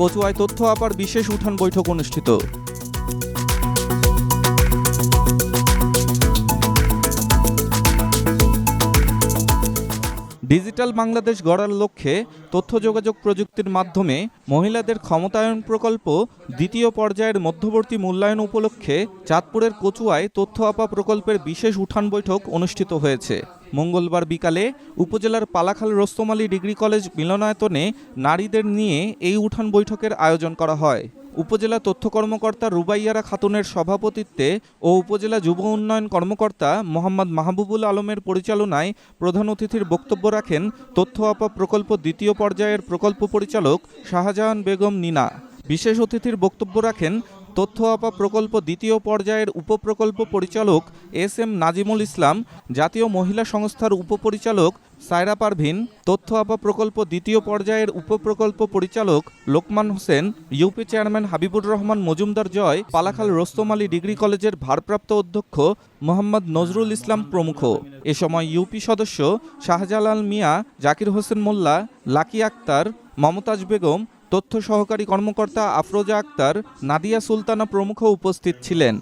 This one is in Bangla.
কচুয়ায় তথ্য আপার বিশেষ উঠান বৈঠক অনুষ্ঠিত। ডিজিটাল বাংলাদেশ গড়ার লক্ষ্যে তথ্য যোগাযোগ প্রযুক্তির মাধ্যমে মহিলাদের ক্ষমতায়ন প্রকল্প দ্বিতীয় পর্যায়ের মধ্যবর্তী মূল্যায়ন উপলক্ষে চাঁদপুরের কচুয়ায় তথ্য আপা প্রকল্পের বিশেষ উঠান বৈঠক অনুষ্ঠিত হয়েছে। মঙ্গলবার বিকালে উপজেলার পালাখাল রোস্তম ডিগ্রি কলেজ মিলনায়তনে নারীদের নিয়ে এই উঠান বৈঠকের আয়োজন করা হয়। উপজেলা তথ্য কর্মকর্তা রুবাইয়ারা খাতুনের সভাপতিত্বে ও উপজেলা যুব উন্নয়ন কর্মকর্তা মোহাম্মদ মাহবুবুল আলমের পরিচালনায় প্রধান অতিথির বক্তব্য রাখেন তথ্য আপা প্রকল্প দ্বিতীয় পর্যায়ের প্রকল্প পরিচালক শাহজাহান বেগম নিনা। বিশেষ অতিথির বক্তব্য রাখেন তথ্য আপা প্রকল্প দ্বিতীয় পর্যায়ের উপপ্রকল্প পরিচালক এস এম নাজিমুল ইসলাম, জাতীয় মহিলা সংস্থার উপপরিচালক সায়রা পারভিন, তথ্য আপা প্রকল্প দ্বিতীয় পর্যায়ের উপপ্রকল্প পরিচালক Lokman Hossain UP chairman Habibur Rahman Majumdar Joy, Palakhal Rostam Ali degree কলেজের ভারপ্রাপ্ত অধ্যক্ষ মোহাম্মদ নজরুল ইসলাম প্রমুখ। এ সময় ইউপি সদস্য শাহজালাল মিয়া, জাকির হোসেন মোল্লা, লাকি আক্তার মমতাজ বেগম তথ্য সহকারী কর্মকর্তা আফরোজা আক্তার নাদিয়া সুলতানা প্রমুখ উপস্থিত ছিলেন।